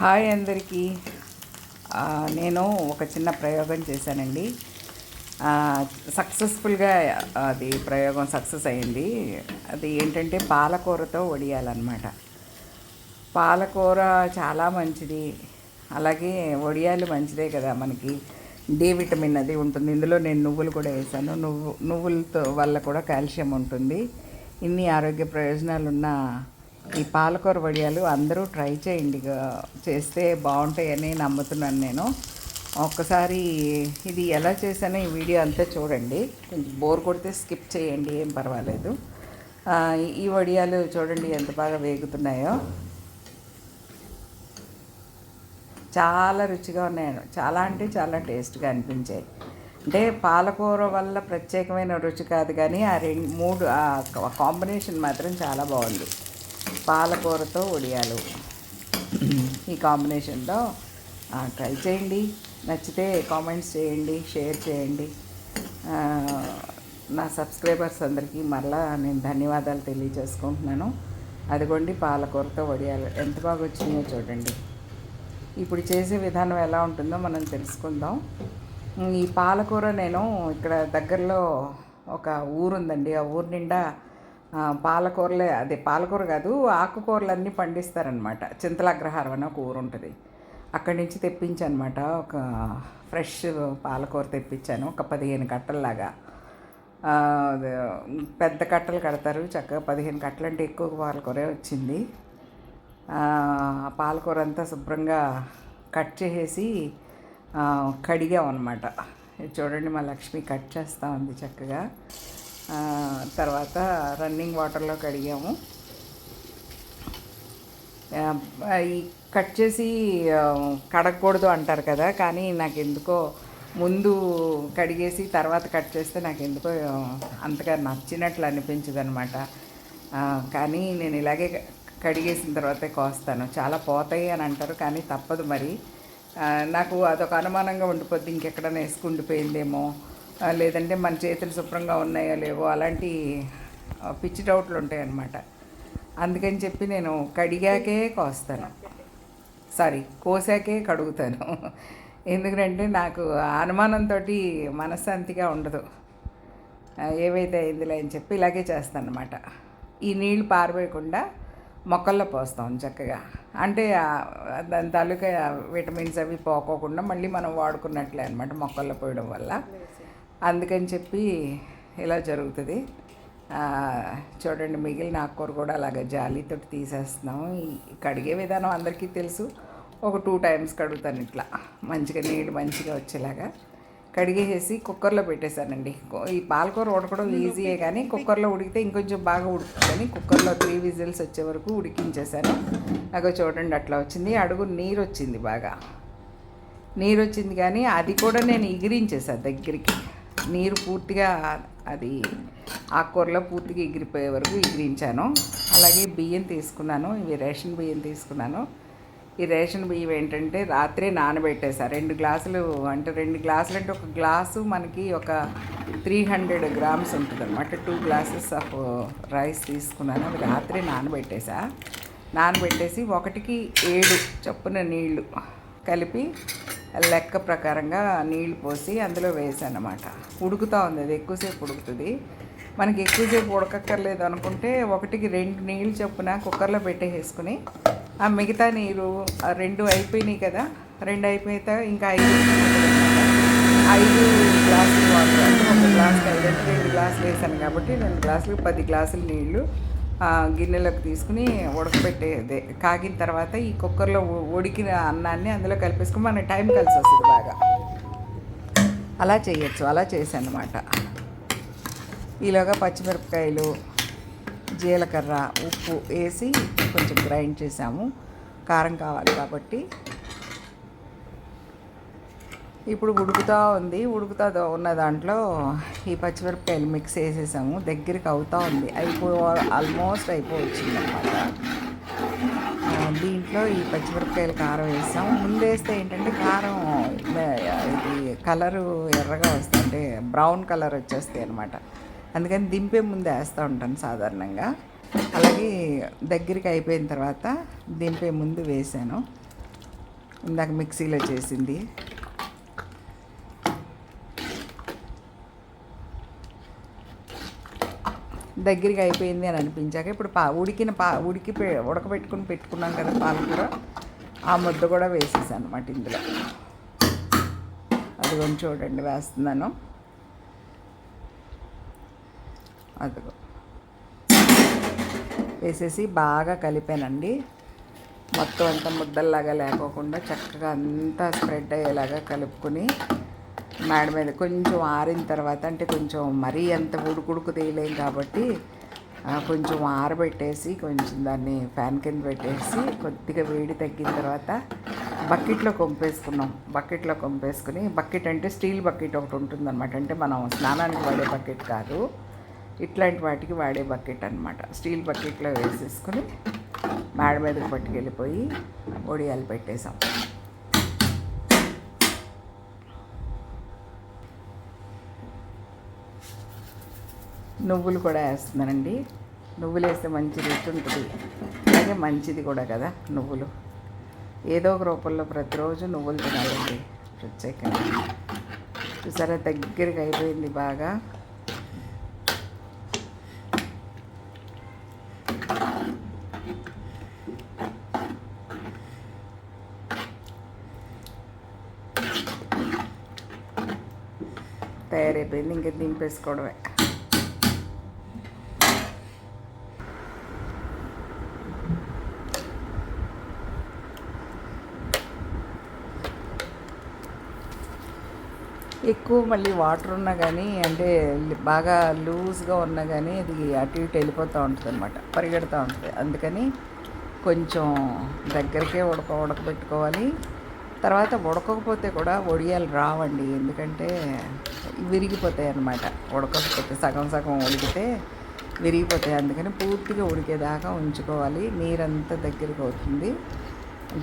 Hi అందరికీ. నేను ఒక చిన్న ప్రయోగం చేశానండి. సక్సెస్ఫుల్గా అది ప్రయోగం సక్సెస్ అయింది. అది ఏంటంటే పాలకూరతో వడియాలన్నమాట. పాలకూర చాలా మంచిది. అలాగే వడియాలు మంచిదే కదా మనకి. డి విటమిన్ అది ఉంటుంది. ఇందులో నేను నువ్వులు కూడా వేసాను. నువ్వు నువ్వులతో వల్ల కూడా కాల్షియం ఉంటుంది. ఇన్ని ఆరోగ్య ప్రయోజనాలు ఉన్న ఈ పాలకూర వడియాలు అందరూ ట్రై చేయండి. చేస్తే బాగుంటాయని నమ్ముతున్నాను నేను. ఒక్కసారి ఇది ఎలా చేశానో ఈ వీడియో అంతా చూడండి. కొంచెం బోర్ కొడితే స్కిప్ చేయండి ఏం పర్వాలేదు. ఈ- ఈ వడియాలు చూడండి ఎంత బాగా వేగుతున్నాయో. చాలా రుచిగా ఉన్నాయి. చాలా అంటే చాలా టేస్ట్గా అనిపించాయి. అంటే పాలకూర వల్ల ప్రత్యేకమైన రుచి కాదు కానీ ఆ రెండు మూడు ఆ కాంబినేషన్ మాత్రం చాలా బాగుంది. పాలకూరతో వడియాలు ఈ కాంబినేషన్లో ట్రై చేయండి. నచ్చితే కామెంట్స్ చేయండి షేర్ చేయండి. నా సబ్స్క్రైబర్స్ అందరికీ మరలా నేను ధన్యవాదాలు తెలియజేసుకుంటున్నాను. అదిగోండి పాలకూరతో వడియాలు ఎంత బాగా వచ్చినాయో చూడండి. ఇప్పుడు చేసే విధానం ఎలా ఉంటుందో మనం తెలుసుకుందాం. ఈ పాలకూర నేను ఇక్కడ దగ్గరలో ఒక ఊరుందండి. ఆ ఊరు నిండా పాలకూరలే అదే పాలకూర కాదు ఆకుకూరలన్నీ పండిస్తారనమాట చింతలాగ్రహారం అని ఒక ఊరు ఉంటుంది అక్కడి నుంచి తెప్పించనమాట. ఒక ఫ్రెష్ పాలకూర తెప్పించాను. ఒక పదిహేను కట్టల్లాగా. పెద్ద కట్టలు కడతారు. చక్కగా పదిహేను కట్టలు అంటే ఎక్కువ పాలకూరే వచ్చింది. పాలకూర అంతా శుభ్రంగా కట్ చేసేసి కడిగాం కడిగామన్నమాట. ఇది చూడండి మా లక్ష్మి కట్ చేస్తూ ఉంది చక్కగా. తర్వాత రన్నింగ్ వాటర్లో కడిగాము. ఈ కట్ చేసి కడగకూడదు అంటారు కదా కానీ నాకు ఎందుకో ముందు కడిగేసి తర్వాత కట్ చేస్తే నాకు ఎందుకో అంతగా నచ్చినట్లు అనిపించదు అనమాట కానీ నేను ఇలాగే కడిగేసిన తర్వాతే కోస్తాను. చాలా పోతాయి అని అంటారు కానీ తప్పదు మరి. నాకు అదొక అనుమానంగా ఉండిపోద్ది ఇంకెక్కడైనా వేసుకుండిపోయిందేమో. లేదంటే మన చేతులు శుభ్రంగా ఉన్నాయో లేవో అలాంటి పిచ్చి డౌట్లు ఉంటాయన్నమాట. అందుకని చెప్పి నేను కడిగాకే కోస్తాను. సారీ కోసాకే కడుగుతాను. ఎందుకంటే నాకు ఆ అనుమానంతో మనశ్శాంతిగా ఉండదు. ఏవైతే అయిందిలే అని చెప్పి ఇలాగే చేస్తాను అనమాట ఈ నీళ్ళు పారవేయకుండా మొక్కల్లో పోస్తాం చక్కగా. అంటే దాని తాలూకా విటమిన్స్ అవి పోకోకుండా మళ్ళీ మనం వాడుకున్నట్లే అనమాట మొక్కల్లో పోయడం వల్ల. అందుకని చెప్పి ఇలా జరుగుతుంది. చూడండి మిగిలిన ఆకుకూర కూడా అలాగ జాలీతో తీసేస్తున్నాం కడిగే విధానం అందరికీ తెలుసు. ఒక టూ టైమ్స్ కడుగుతాను ఇట్లా. మంచిగా నీళ్ళు మంచిగా వచ్చేలాగా కడిగేసేసి కుక్కర్లో పెట్టేశానండి. ఈ పాలకూర ఉడకడం ఈజీయే కానీ కుక్కర్లో ఉడికితే ఇంకొంచెం బాగా ఉడుకుతుందని కుక్కర్లో త్రీ విజిల్స్ వచ్చే వరకు ఉడికించేశాను. నాకు చూడండి అట్లా వచ్చింది. అడుగు నీరు వచ్చింది బాగా. నీరు వచ్చింది కానీ అది కూడా నేను ఎగిరించేసాను దగ్గరికి. నీరు పూర్తిగా అది ఆకుకూరలో పూర్తిగా ఎగిరిపోయే వరకు ఎగిరించాను. అలాగే బియ్యం తీసుకున్నాను. ఇవి రేషన్ బియ్యం తీసుకున్నాను. ఈ రేషన్ బియ్యం ఏంటంటే రాత్రే నానబెట్టేసా. రెండు గ్లాసులు అంటే రెండు గ్లాసులు అంటే ఒక గ్లాసు మనకి ఒక త్రీ హండ్రెడ్ గ్రామ్స్ ఉంటుంది అనమాట టూ గ్లాసెస్ ఆఫ్ రైస్ తీసుకున్నాను. అవి రాత్రే నానబెట్టేసా. నానబెట్టేసి ఒకటికి ఏడు చొప్పున నీళ్ళు కలిపి లెక్క ప్రకారంగా నీళ్ళు పోసి అందులో వేసానమాట. ఉడుకుతూ ఉంది అది ఎక్కువసేపు ఉడుకుతుంది. మనకి ఎక్కువసేపు ఉడకక్కర్లేదు అనుకుంటే ఒకటికి రెండు నీళ్ళు చొప్పున కుక్కర్లో పెట్టేసుకుని ఆ మిగతా నీరు రెండు అయిపోయినాయి కదా రెండు అయిపోయితే ఇంకా ఐదు ఐదు గ్లాసులు వాటర్ అంటే ఒక గ్లాసులు ఐదు రెండు గ్లాసులు వేసాను కాబట్టి రెండు గ్లాసులు పది గ్లాసులు నీళ్ళు గిన్నెలోకి తీసుకుని ఉడకబెట్టేదే. కాగిన తర్వాత ఈ కుక్కర్లో ఉడికిన అన్నాన్ని అందులో కలిపేసుకుని మన టైం కలిసి వస్తుంది బాగా. అలా చేయొచ్చు అలా చేశాను ఈలోగా పచ్చిమిరపకాయలు జీలకర్ర ఉప్పు వేసి కొంచెం గ్రైండ్ చేసాము. కారం కావాలి కాబట్టి ఇప్పుడు ఉడుకుతూ ఉంది. ఉడుకుతా ఉన్న దాంట్లో ఈ పచ్చిమిరపకాయలు మిక్స్ వేసేసాము దగ్గరికి అవుతూ ఉంది. అయిపో ఆల్మోస్ట్ అయిపోవచ్చింది అనమాట దీంట్లో ఈ పచ్చిమిరపకాయలు కారం వేసాము. ముందు వేస్తే ఏంటంటే కారం ఇది కలరు ఎర్రగా వస్తుంది అంటే బ్రౌన్ కలర్ వచ్చేస్తాయి అనమాట అందుకని దింపే ముందు వేస్తూ ఉంటాను సాధారణంగా. అలాగే దగ్గరికి అయిపోయిన తర్వాత దింపే ముందు వేసాను. ఇందాక మిక్సీలో చేసింది. దగ్గరికి అయిపోయింది అని అనిపించాక ఇప్పుడు పా ఉడికిన పా ఉడికి పె- ఉడకబెట్టుకుని పెట్టుకున్నాం కదా పాలకూర ఆ ముద్ద కూడా వేసేసాను అనమాట ఇందులో. అదిగో చూడండి వేస్తున్నాను. అదిగో. వేసేసి బాగా కలిపానండి. మొత్తం అంతా ముద్దల్లాగా లేకోకుండా చక్కగా అంతా స్ప్రెడ్ అయ్యేలాగా కలుపుకొని మేడ మీద కొంచెం ఆరిన తర్వాత అంటే కొంచెం మరీ అంత ఉడుకుడుకు తీయలేం కాబట్టి కొంచెం ఆరబెట్టేసి కొంచెం దాన్ని ఫ్యాన్ కింద పెట్టేసి కొద్దిగా వేడి తగ్గిన తర్వాత బకెట్లో కొంపేసుకున్నాం. బకెట్లో కొంపేసుకుని బకెట్ అంటే స్టీల్ బకెట్ ఒకటి ఉంటుందన్నమాట. అంటే మనం స్నానానికి వాడే బకెట్ కాదు. ఇట్లాంటి వాటికి వాడే బకెట్ అనమాట స్టీల్ బకెట్లో వేసేసుకుని మేడ మీదకి పట్టుకెళ్ళిపోయి ఒడియాలు పెట్టేసాం నువ్వులు కూడా వేస్తున్నానండి. నువ్వులు వేస్తే మంచి రుచి ఉంటుంది. అలాగే మంచిది కూడా కదా నువ్వులు. ఏదో ఒక రూపంలో ప్రతిరోజు నువ్వులు తినాలండి ప్రత్యేకంగా. చూసారా దగ్గరికి అయిపోయింది బాగా. తయారైపోయింది ఇంకా దింపేసుకోవడమే. ఎక్కువ మళ్ళీ వాటర్ ఉన్నా కానీ అంటే బాగా లూజ్గా ఉన్నా కానీ అది అటు ఇటు వెళ్ళిపోతూ ఉంటుంది అనమాట పరిగెడుతూ ఉంటుంది. అందుకని కొంచెం దగ్గరికే ఉడక ఉడకబెట్టుకోవాలి తర్వాత ఉడకకపోతే కూడా ఒడియాలు రావండి ఎందుకంటే విరిగిపోతాయి అన్నమాట. ఉడకకపోతే సగం సగం ఉడికితే విరిగిపోతాయి. అందుకని పూర్తిగా ఉడికేదాకా ఉంచుకోవాలి. నీరంతా దగ్గరికి అవుతుంది.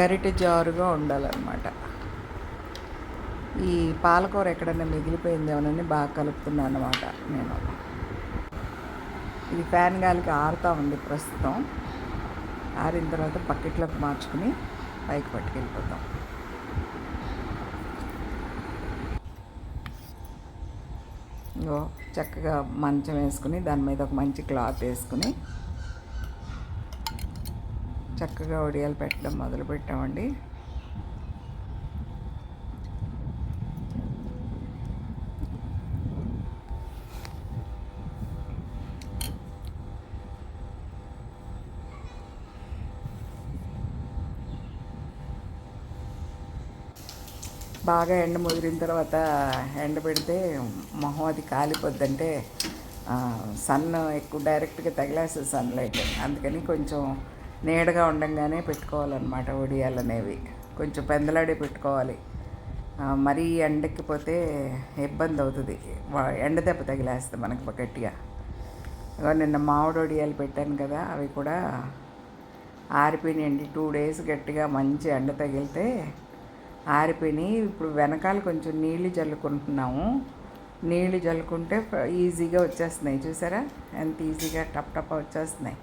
గరిటె జారుగా ఉండాలన్నమాట. ఈ పాలకూర ఎక్కడైనా మిగిలిపోయిందేమోనని బాగా కలుపుతున్నాను అనమాట నేను. ఇది ఫ్యాన్ గాలికి ఆరుతూ ఉంది ప్రస్తుతం. ఆరిన తర్వాత బకెట్లోకి మార్చుకుని పైకి పట్టుకెళ్ళిపోతాం. ఇంకో చక్కగా మంచం వేసుకుని దాని మీద ఒక మంచి క్లాత్ వేసుకుని చక్కగా ఒడియాలు పెట్టడం మొదలు పెట్టామండి బాగా ఎండ ముదిరిన తర్వాత ఎండ పెడితే మొహం అది కాలిపోద్దంటే సన్ ఎక్కువ డైరెక్ట్గా తగిలేస్తుంది సన్లైట్ అందుకని కొంచెం నీడగా ఉండంగానే పెట్టుకోవాలన్నమాట ఒడియాలు అనేవి. కొంచెం పెందలాడే పెట్టుకోవాలి. మరీ ఎండెక్కిపోతే ఇబ్బంది అవుతుంది. ఎండ దెబ్బ తగిలేస్తుంది మనకి గట్టిగా. నిన్న మామిడి ఒడియాలు పెట్టాను కదా అవి కూడా ఆరిపోయినాయండి. టూ డేస్ గట్టిగా మంచి ఎండ తగిలితే ఆరిపోయినాయి. ఇప్పుడు వెనకాల కొంచెం నీళ్ళు జల్లుకుంటున్నాము. నీళ్ళు జల్లుకుంటే ఈజీగా వచ్చేస్తున్నాయి. చూసారా? ఎంత ఈజీగా టప్ టప్ వచ్చేస్తున్నాయి.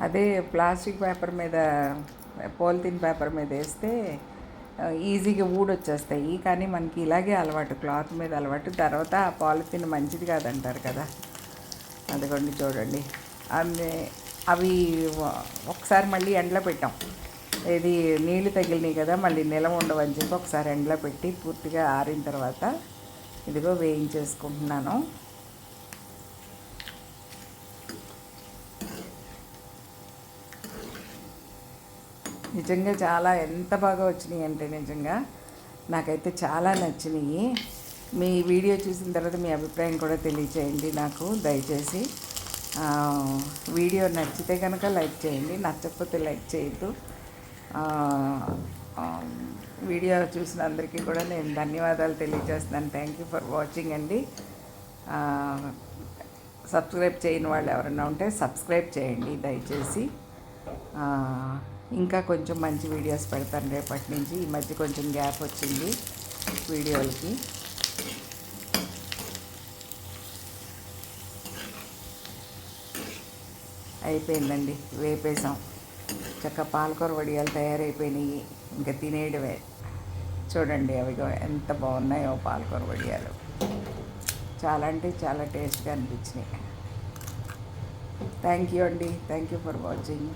అదే ప్లాస్టిక్ పేపర్ మీద పాలిథిన్ పేపర్ మీద వేస్తే ఈజీగా ఊడొచ్చేస్తాయి. కానీ మనకి ఇలాగే అలవాటు. క్లాత్ మీద అలవాటు. తర్వాత ఆ పాలిథిన్ మంచిది కాదంటారు కదా. అదిగోండి చూడండి. అన్నీ అవి ఒకసారి మళ్ళీ ఎండలో పెట్టాం. ఇది నీళ్ళు తగిలినాయి కదా మళ్ళీ నిలవ ఉండవని చెప్పి ఒకసారి ఎండలో పెట్టి పూర్తిగా ఆరిన తర్వాత ఇదిగో వేయించేసుకుంటున్నాను. నిజంగా చాలా ఎంత బాగా వచ్చినాయి అంటే నిజంగా నాకైతే చాలా నచ్చినాయి. మీ వీడియో చూసిన తర్వాత మీ అభిప్రాయం కూడా తెలియచేయండి నాకు దయచేసి. వీడియో నచ్చితే కనుక లైక్ చేయండి నచ్చకపోతే లైక్ చేయొద్దు. వీడియో చూసిన అందరికీ కూడా నేను ధన్యవాదాలు తెలియజేస్తున్నాను. థ్యాంక్ యూ ఫర్ వాచింగ్ అండి. సబ్స్క్రైబ్ చేయని వాళ్ళు ఎవరైనా ఉంటే సబ్స్క్రైబ్ చేయండి దయచేసి. ఇంకా కొంచెం మంచి వీడియోస్ పెడతాను రేపటి నుంచి. ఈ మధ్య కొంచెం గ్యాప్ వచ్చింది వీడియోలకి. అయిపోయిందండి వేపేసాం. చక్క పాలకూర వడియాలు తయారైపోయినాయి ఇంకా తినేయడమే. చూడండి అవి ఎంత బాగున్నాయో పాలకూర వడియాలు. చాలా అంటే చాలా టేస్ట్గా అనిపించినాయి. థ్యాంక్ యూ అండి థ్యాంక్ యూ ఫర్ వాచింగ్.